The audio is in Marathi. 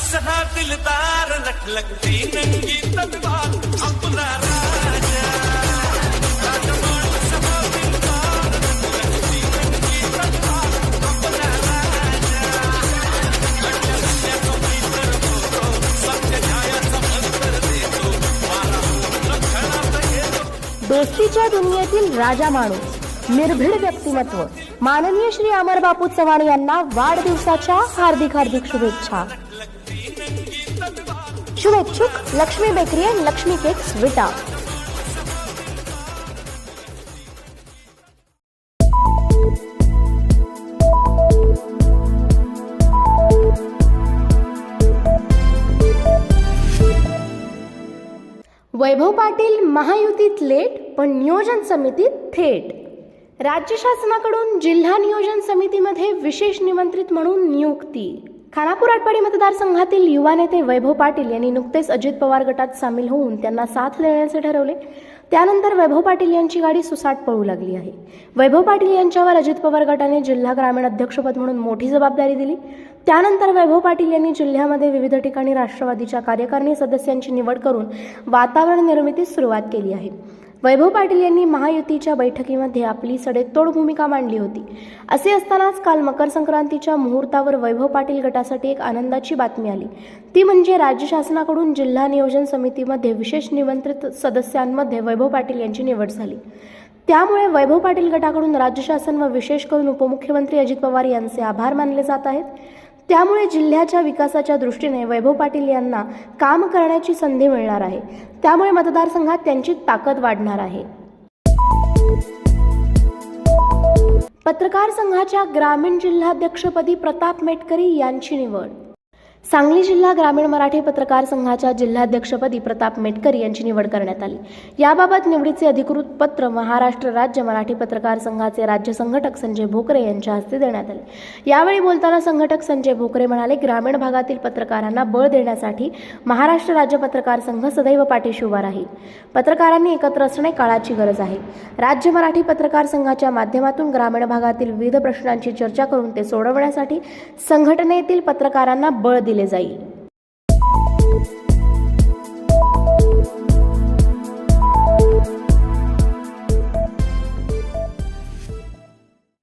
सहा दिलदार लट नंगी तलवार अपना राजा. दोस्तीच्या दुनियेतील राजा माणूस निर्भीड व्यक्तिमत्व. माननीय श्री अमरबापू चव्हाण यांना वाढदिवसाच्या हार्दिक हार्दिक शुभेच्छा. शुभेच्छुक Lakshmi bakery and Lakshmi cakes Vita Vaibhav Patil महायुतीत late पण नियोजन समितीत थेट. राज्य शासनाकडून जिल्हा नियोजन समितीमध्ये विशेष निमंत्रित म्हणून नियुक्ती. खानापूर आटपाडी मतदारसंघातील युवा नेते वैभव पाटील यांनी नुकतेच अजित पवार गटात सामील होऊन त्यांना साथ देण्याचे ठरवले. त्यानंतर वैभव पाटील यांची गाडी सुसाट पळू लागली आहे. वैभव पाटील यांच्यावर अजित पवार गटाने जिल्हा ग्रामीण अध्यक्षपद म्हणून मोठी जबाबदारी दिली. त्यानंतर वैभव पाटील यांनी जिल्ह्यामध्ये विविध ठिकाणी राष्ट्रवादीच्या कार्यकारिणी सदस्यांची निवड करून वातावरण निर्मितीस सुरुवात केली आहे. वैभव पाटील यांनी महायुतीच्या बैठकीमध्ये आपली सडेतोड भूमिका मांडली होती. असे असतानाच काल मकर संक्रांतीच्या मुहूर्तावर वैभव पाटील गटासाठी एक आनंदाची बातमी आली. ती म्हणजे राज्य शासनाकडून जिल्हा नियोजन समितीमध्ये विशेष निमंत्रित सदस्यांमध्ये वैभव पाटील यांची निवड झाली. त्यामुळे वैभव पाटील गटाकडून राज्य शासन व विशेष करून उपमुख्यमंत्री अजित पवार यांचे आभार मानले जात आहेत. त्यामुळे जिल्ह्याच्या विकासाच्या दृष्टीने वैभव पाटील यांना काम करण्याची संधी मिळणार आहे. त्यामुळे मतदारसंघात त्यांची ताकद वाढणार आहे. पत्रकार संघाच्या ग्रामीण जिल्हाध्यक्षपदी प्रताप मेटकरी यांची निवड. सांगली जिल्हा ग्रामीण मराठी पत्रकार संघाच्या जिल्हाध्यक्षपदी प्रताप मेटकर यांची निवड करण्यात आली. याबाबत निवडीचे अधिकृत पत्र महाराष्ट्र राज्य मराठी पत्रकार संघाचे राज्य संघटक संजय भोकरे यांच्या हस्ते देण्यात आले. यावेळी बोलताना संघटक संजय भोकरे म्हणाले ग्रामीण भागातील पत्रकारांना बळ देण्यासाठी महाराष्ट्र राज्य पत्रकार संघ सदैव पाठीशी उभा राहील. पत्रकारांनी एकत्र असणे काळाची गरज आहे. राज्य मराठी पत्रकार संघाच्या माध्यमातून ग्रामीण भागातील विविध प्रश्नांची चर्चा करून ते सोडवण्यासाठी संघटनेतील पत्रकारांना बळ दिले जाईल.